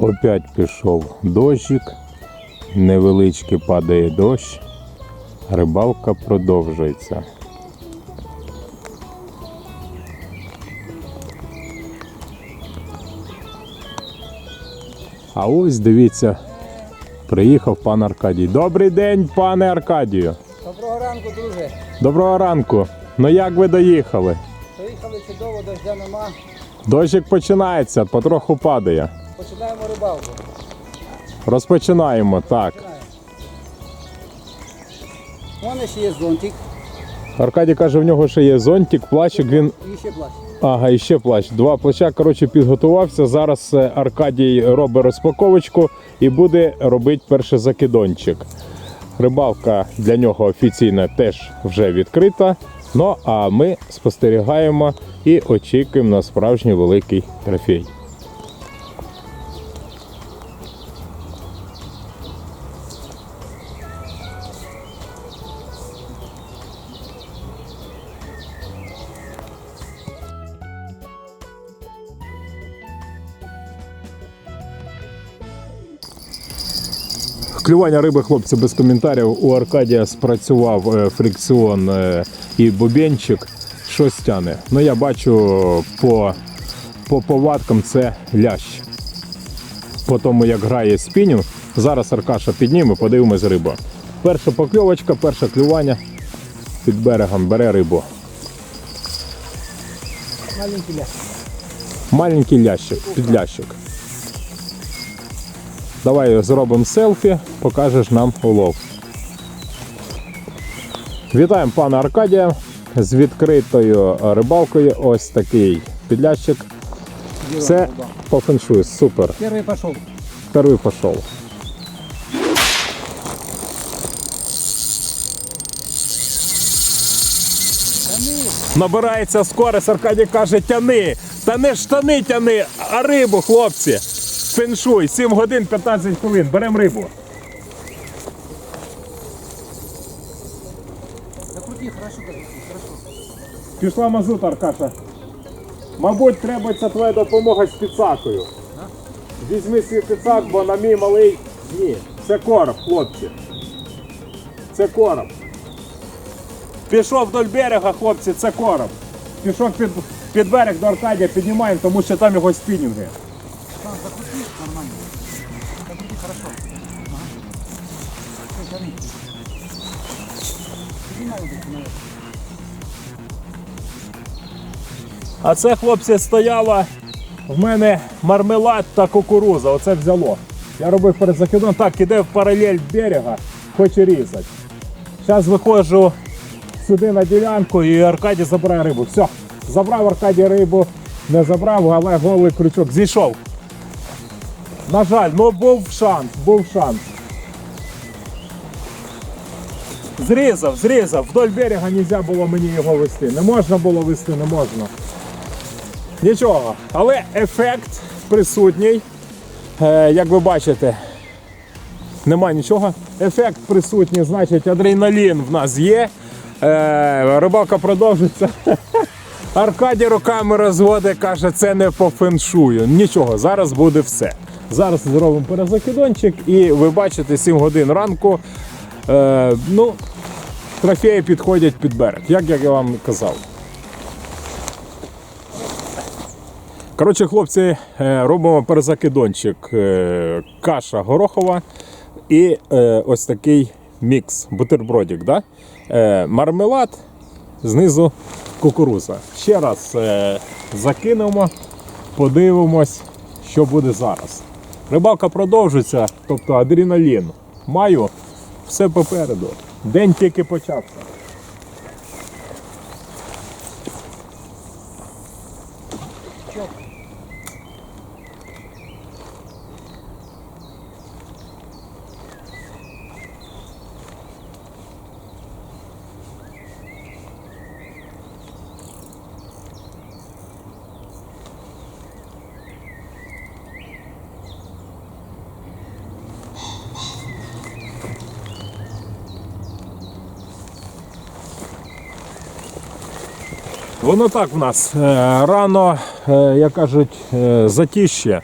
Опять пішов дощик, невеличкий падає дощ, рибалка продовжується. А ось дивіться, приїхав пан Аркадій. Добрий день, пане Аркадію. Доброго ранку, друже. Доброго ранку. Ну як ви доїхали? Приїхали чудово, дождя нема. Дощик починається, потроху падає. Починаємо рибалку. Розпочинаємо, так. У мене ще є зонтик Аркадій каже, в нього ще є зонтик, плащик, він і ще плащ. Ага, і ще плащ. Два плаща. Коротше, підготувався. Зараз е, Аркадій робить розпаковочку і буде робити перший закидончик. Рибалка для нього офіційно теж вже відкрита. Ну а ми спостерігаємо і очікуємо на справжній великий трофей. Клювання риби, хлопці, без коментарів. У Аркадія спрацював е, фрикціон е, і бубенчик. Щось тяне. Ну я бачу по, по повадкам це лящ. По тому, як грає спінінг. Зараз Аркаша підніме, подивимось рибу. Перша покльовочка, перше клювання під берегом бере рибу. Маленький ляс. Маленький лящик, підлящик. Давай зробимо селфі, покажеш нам улов. Вітаємо пана Аркадія з відкритою рибалкою. Ось такий підлящик. Все по феншую, супер. Перший пішов. Перший пішов. Набирається скорость, Аркадій каже, тяни. Та не штани тяни, а рибу, хлопці. Феншуй, 7 годин 15 хвилин. Беремо рибу. Пішла мазут, Аркаша. Мабуть, требується твоя допомога з підсакою. Візьми свій підсак, бо на мій малий ні. Це короб, хлопці. Це короб. Пішов вдоль берега, хлопці, це короб. Пішов під, під берег до Аркадія, піднімаємо, тому що там його спінінги. А це, хлопці, стояло в мене мармелад та кукуруза. Оце взяло. Я робив перед закидом, так, іде в паралель берега, хоче різати. Зараз виходжу сюди на ділянку і Аркадій забирає рибу. Все, забрав Аркадій рибу, не забрав, але голий крючок зійшов. На жаль, ну був шанс, був шанс. Зрізав, зрізав. Вдоль берега не можна було мені його вести. Не можна було вести, не можна. Нічого, але ефект присутній. Е, як ви бачите, Нема нічого. Ефект присутній, значить, адреналін в нас є. Е, рибалка продовжиться. Аркадій руками розводить, каже, це не по феншую. Нічого, зараз буде все. Зараз зробимо перезакидончик і ви бачите 7 годин ранку. Е, ну, трофеї підходять під берег, як я вам казав. Коротше, хлопці, е, робимо перезакидончик. Е, Каша горохова і ось такий мікс, бутербродик. Да? Мармелад, знизу кукуруза. Ще раз закинемо, подивимось, що буде зараз. Рибалка продовжиться, тобто адреналін. Маю все попереду. День тільки почався. Воно так в нас. е, Рано, е, як кажуть, е, затіще.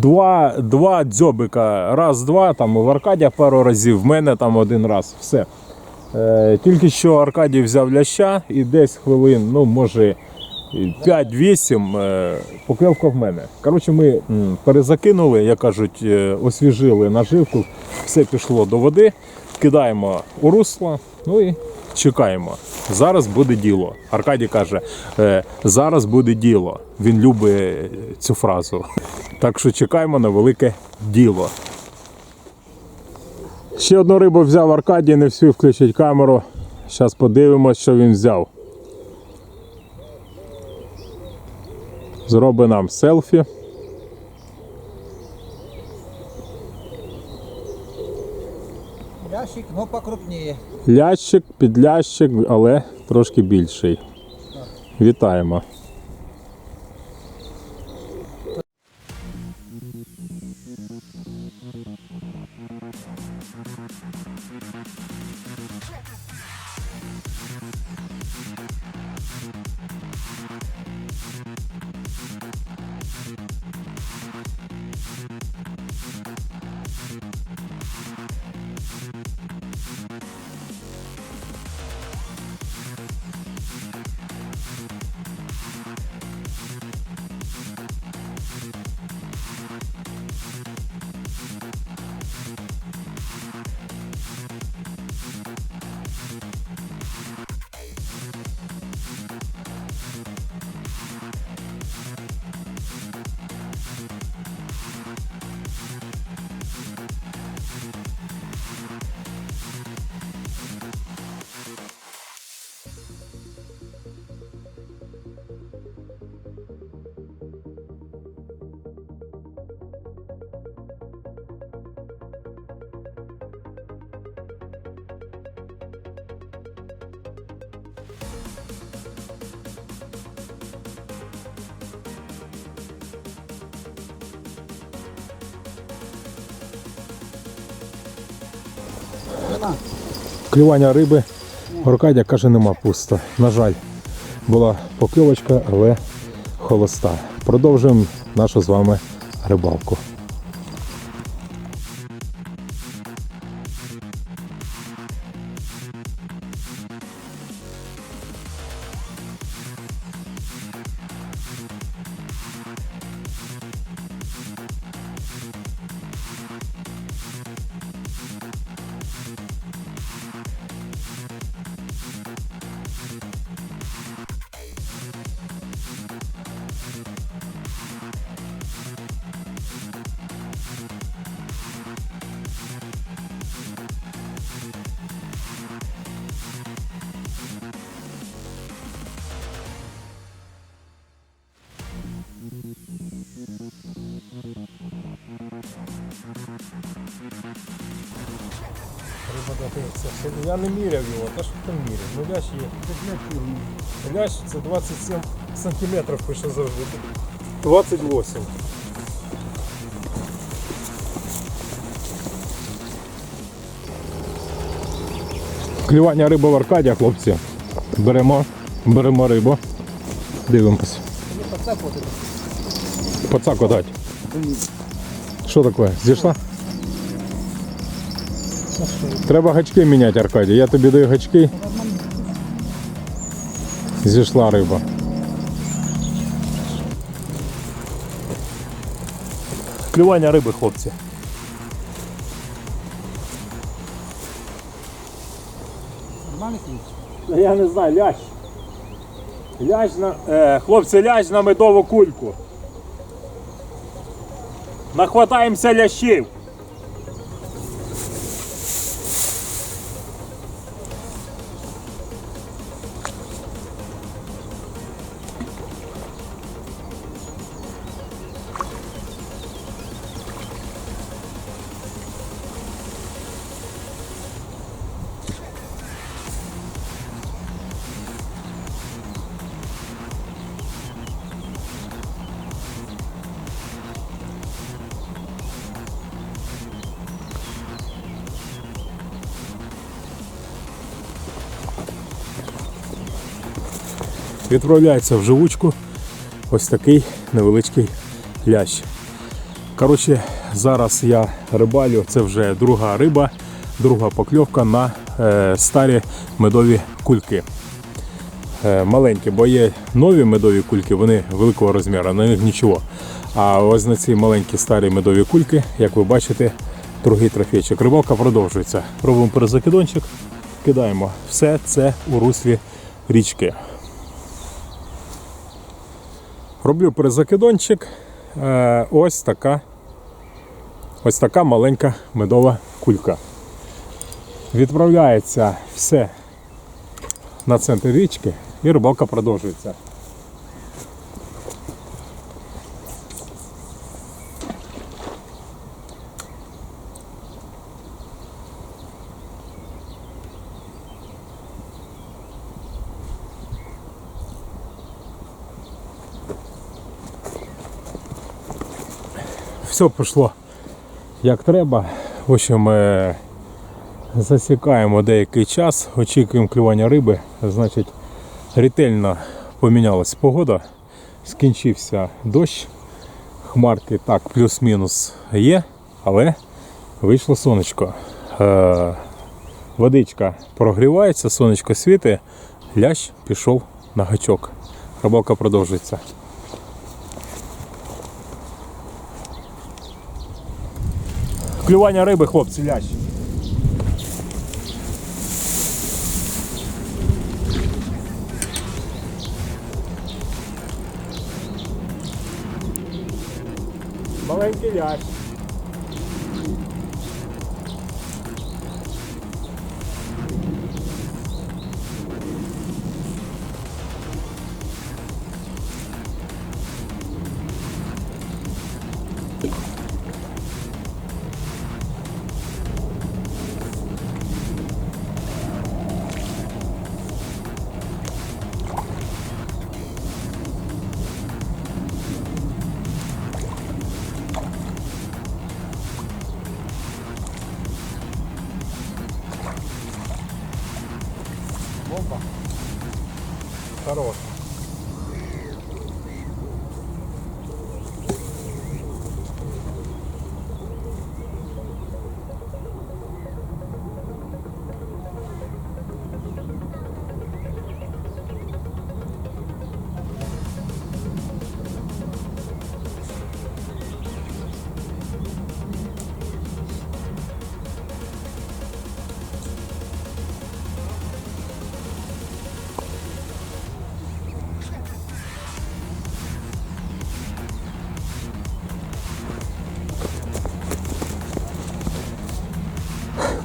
Два, два дзьобика. Раз-два, там в Аркадія пару разів, в мене там один раз. Все. Тільки що Аркадій взяв ляща і десь хвилин, ну може 5-8 е, покльовка в мене. Коротше, ми перезакинули, як кажуть, освіжили наживку, все пішло до води, кидаємо у русло, ну і чекаємо. Зараз буде діло. Аркадій каже, е, зараз буде діло. Він любить е, цю фразу. Так що чекаємо на велике діло. Ще одну рибу взяв Аркадій, не всю включить камеру. Зараз подивимось, що він взяв. Зроби нам селфі. Ящик, но покрупнее. Лящик, підлящик, але трошки більший. Вітаємо. Клювання риби. Аркадія каже, нема пусто. На жаль, була покльовочка, але холоста. Продовжуємо нашу з вами рибалку. Я не міряв його, та що там міряв? Ну ляж є. Ляж це 27 сантиметрів пише завжди. 28. Клювання риби в Аркадія, хлопці. Беремо, беремо рибу. Дивимось. Ну, Поцакувати. Поцакувати. Що таке? Зійшла? Треба гачки міняти, Аркадій. Я тобі даю гачки. Зійшла риба. Клювання риби, хлопці. Я не знаю, лящ. Лящ на. Е, хлопці, лящ на медову кульку. Нахватаємося лящів. Відправляється в живучку ось такий невеличкий лящ. Коротше, зараз я рибалю, це вже друга риба, друга покльовка на е, старі медові кульки. Е, маленькі, бо є нові медові кульки, вони великого розміру, на них нічого. А ось на ці маленькі старі медові кульки, як ви бачите, другий трофейчик. Рибалка продовжується. Робимо перезакидончик, кидаємо все це у руслі річки. Роблю перезакидончик. Е, ось така. Ось така маленька медова кулька. Відправляється все на центр річки і рибалка продовжується. Все пішло як треба. В общем, е, засікаємо деякий час, очікуємо клювання риби. Значить, ретельно помінялась погода, скінчився дощ. Хмарки так плюс-мінус є, але вийшло сонечко. Е, водичка прогрівається, сонечко світить, лящ пішов на гачок. Рибалка продовжується. Клювання риби, хлопці, лящ. Маленький лящ.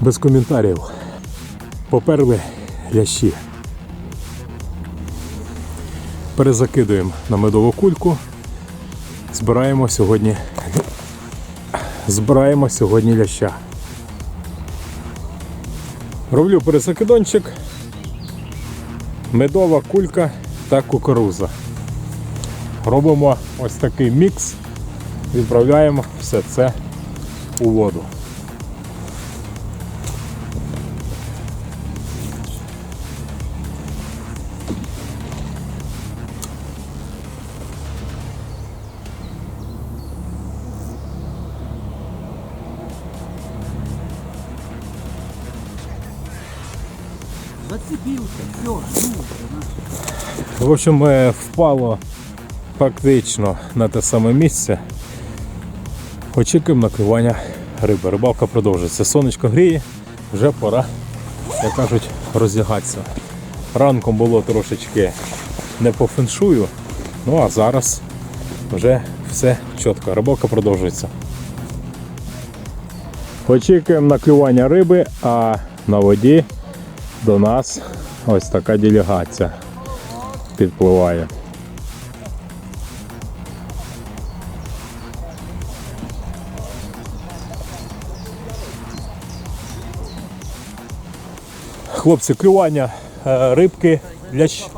Без коментарів. Поперли лящі. Перезакидуємо на медову кульку. Збираємо сьогодні. Збираємо сьогодні ляща. Роблю перезакидончик. Медова кулька та кукуруза. Робимо ось такий мікс. Відправляємо все це у воду. В общем, е, впало практично на те саме місце. Очікуємо на клювання риби. Рибалка продовжується. Сонечко гріє, вже пора, як кажуть, роздягатися. Ранком було трошечки не по феншую, ну а зараз вже все чітко. Рибалка продовжується. Очікуємо на клювання риби, а на воді до нас ось така делегація підпливає. Хлопці, клювання е, рибки лящ.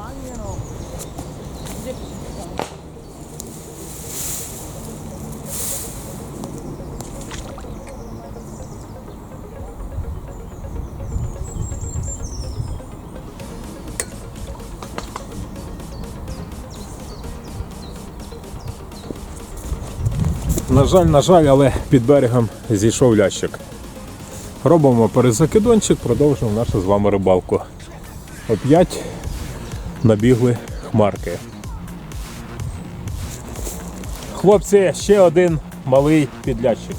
Жаль, на жаль, але під берегом зійшов лящик. Робимо перезакидончик, продовжуємо нашу з вами рибалку. Оп'ять набігли хмарки. Хлопці, ще один малий підлящик.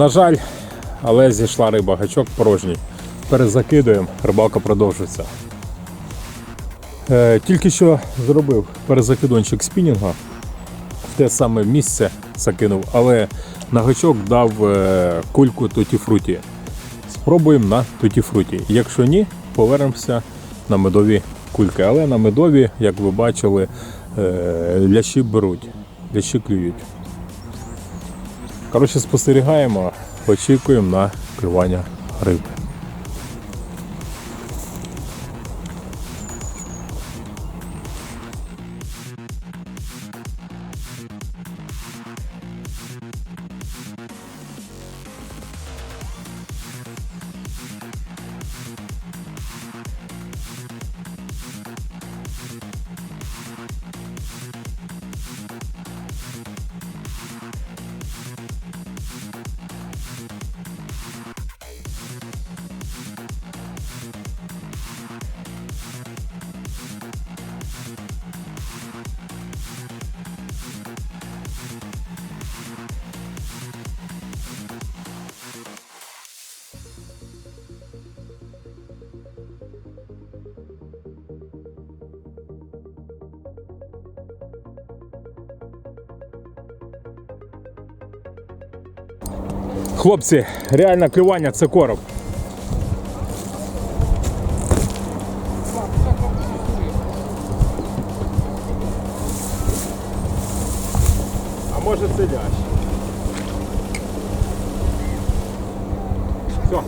На жаль, але зійшла риба, гачок порожній. Перезакидуємо, рибалка продовжується. Е, тільки що зробив перезакидончик спінінга. В те саме місце закинув, але на гачок дав е, кульку туті-фруті. Спробуємо на туті-фруті. Якщо ні, повернемося на медові кульки. Але на медові, як ви бачили, е, лящі беруть, лящі клюють. Коротше, спостерігаємо, очікуємо на клювання риби. Хлопці, реальне клювання це короб. А може це лящ. Все.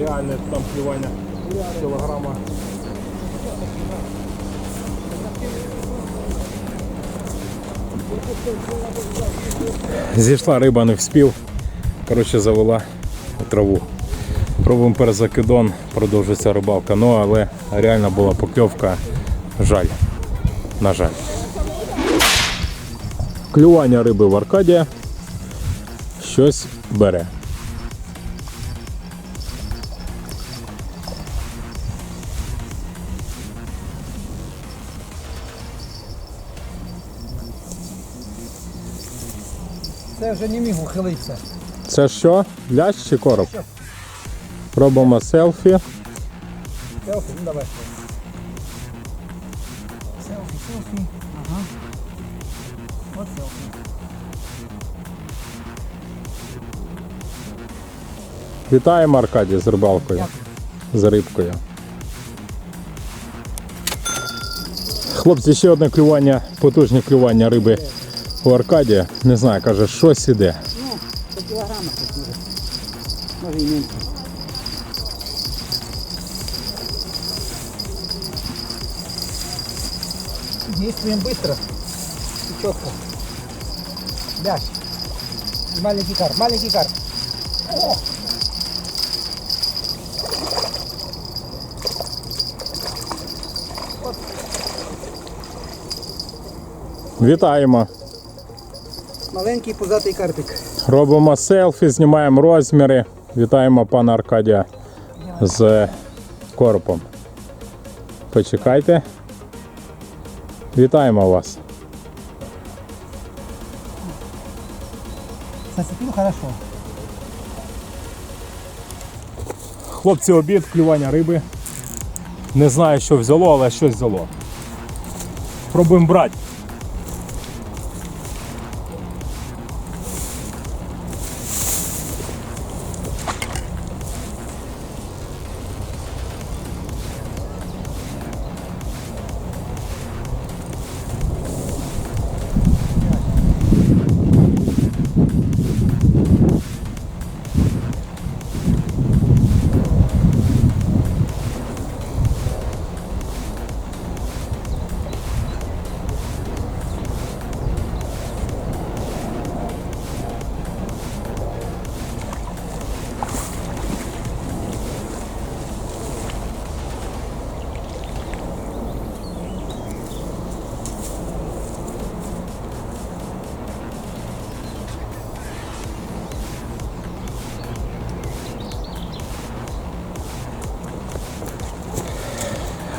Реальне там клювання кілограма. Зійшла риба, не вспів. Коротше, завела траву. Пробуємо перезакидон, продовжується рибалка. Ну, але реально була покльовка. Жаль. На жаль. Клювання риби в Аркадія. Щось бере. Це вже не міг ухилитися. Це що? Лящ чи короб? Робимо селфі. Селфі, ну давай. Селфі, селфі. Ага. От селфі. Вітаємо Аркадій з рибалкою. З рибкою. Хлопці, ще одне клювання, потужне клювання риби у Аркадія. Не знаю, каже, щось іде. Ну, по кілограмах тут може. Може і менше. Действуем быстро. Чітко. Лящ. І маленький карп, маленький карп. О! Вітаємо! Маленький пузатий карпик. Робимо селфі, знімаємо розміри. Вітаємо пана Аркадія з коропом. Почекайте. Вітаємо вас. Зацепив хорошо. Хлопці, обід, клювання риби. Не знаю, що взяло, але щось взяло. Пробуємо брати.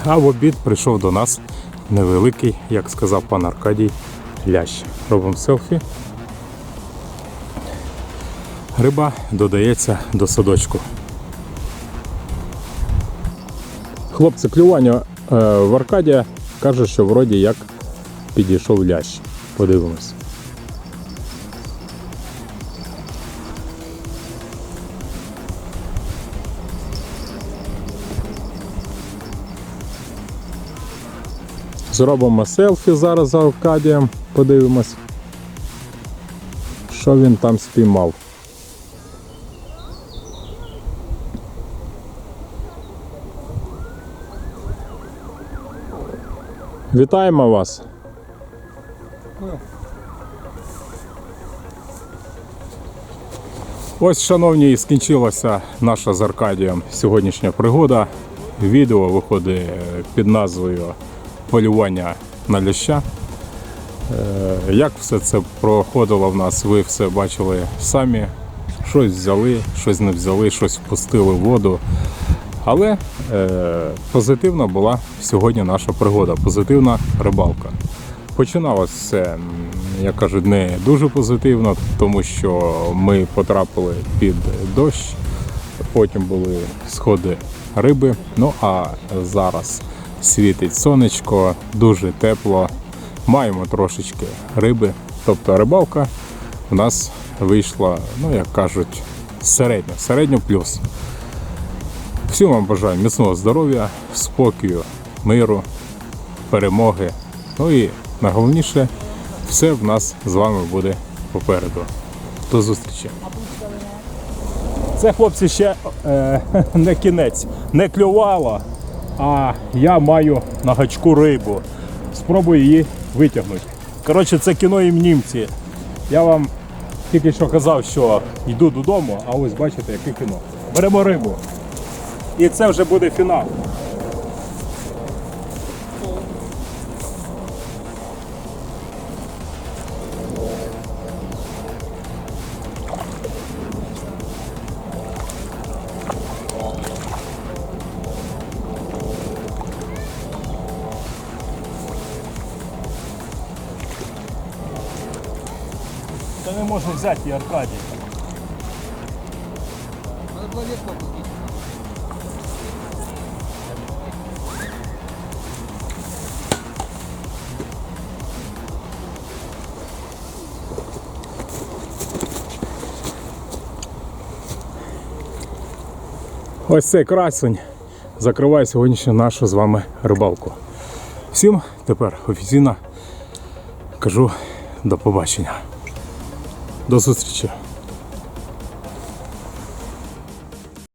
А в обід прийшов до нас невеликий, як сказав пан Аркадій, лящ. Робимо селфі. Риба додається до садочку. Хлопці, клювання е, в Аркадія каже, що вроді як підійшов лящ. Подивимось. Зробимо селфі зараз з Аркадієм, подивимось, що він там спіймав. Вітаємо вас! Ось, шановні, і скінчилася наша з Аркадієм сьогоднішня пригода. Відео виходить під назвою Полювання на ляща. Е, Як все це проходило в нас, ви все бачили самі. Щось взяли, щось не взяли, щось впустили в воду. Але е, позитивна була сьогодні наша пригода, позитивна рибалка. Починалося все, м, як кажуть, не дуже позитивно, тому що ми потрапили під дощ, потім були сходи риби. Ну а зараз світить сонечко, дуже тепло. Маємо трошечки риби. Тобто рибалка у нас вийшла, ну як кажуть, середньо, середньо плюс. Всім вам бажаю міцного здоров'я, спокою, миру, перемоги. Ну і найголовніше, все в нас з вами буде попереду. До зустрічі. Це хлопці ще е, не кінець, не клювало, а я маю на гачку рибу. Спробую її витягнути. Коротше, це кіно і німці. Я вам тільки що казав, що йду додому, а ось бачите, яке кіно. Беремо рибу. І це вже буде фінал. Можу взяти і Аркадій. Надо було легко пустити. Ось цей красень закриває сьогоднішню нашу з вами рибалку. Всім тепер офіційно кажу до побачення. До зустрічі.